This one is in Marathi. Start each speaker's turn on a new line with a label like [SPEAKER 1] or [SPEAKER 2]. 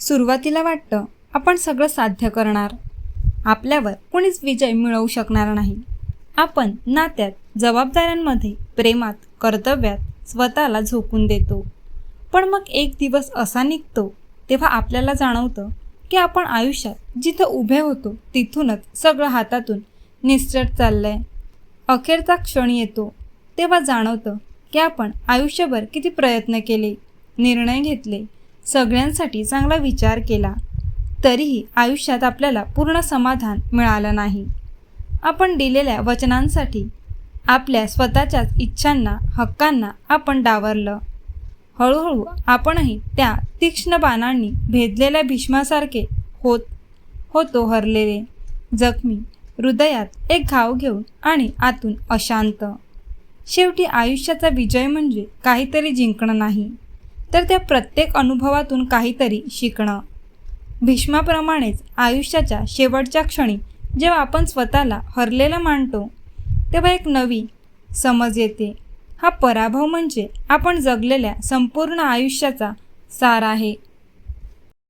[SPEAKER 1] सुरुवातीला वाटतं आपण सगळं साध्य करणार. आपल्यावर कोणीच विजय मिळवू शकणार नाही. आपण नात्यात जबाबदाऱ्यांमध्ये प्रेमात कर्तव्यात स्वतःला झोकून देतो. पण मग एक दिवस असा निघतो तेव्हा आपल्याला जाणवतं की आपण आयुष्यात जिथं उभे होतो तिथूनच सगळं हातातून निसटत चाललंय. अखेरचा क्षण येतो तेव्हा जाणवतं की आपण आयुष्यभर किती प्रयत्न केले निर्णय घेतले सगळ्यांसाठी चांगला विचार केला तरीही आयुष्यात आपल्याला पूर्ण समाधान मिळालं नाही. आपण दिलेल्या वचनांसाठी आपल्या स्वतःच्याच इच्छांना हक्कांना आपण डावरलं. हळूहळू आपणही त्या तीक्ष्ण बाणांनी भेदलेल्या भीष्मासारखे होत होतो हरलेले. जखमी हृदयात एक घाव घेऊन आणि आतून अशांत. शेवटी आयुष्याचा विजय म्हणजे काहीतरी जिंकणं नाही. तर त्या प्रत्येक अनुभवातून काहीतरी शिकणं. भीष्माप्रमाणेच आयुष्याच्या शेवटच्या क्षणी जेव्हा आपण स्वतःला हरलेलं मानतो तेव्हा एक नवी समज येते. हा पराभव म्हणजे आपण जगलेल्या संपूर्ण आयुष्याचा सार आहे.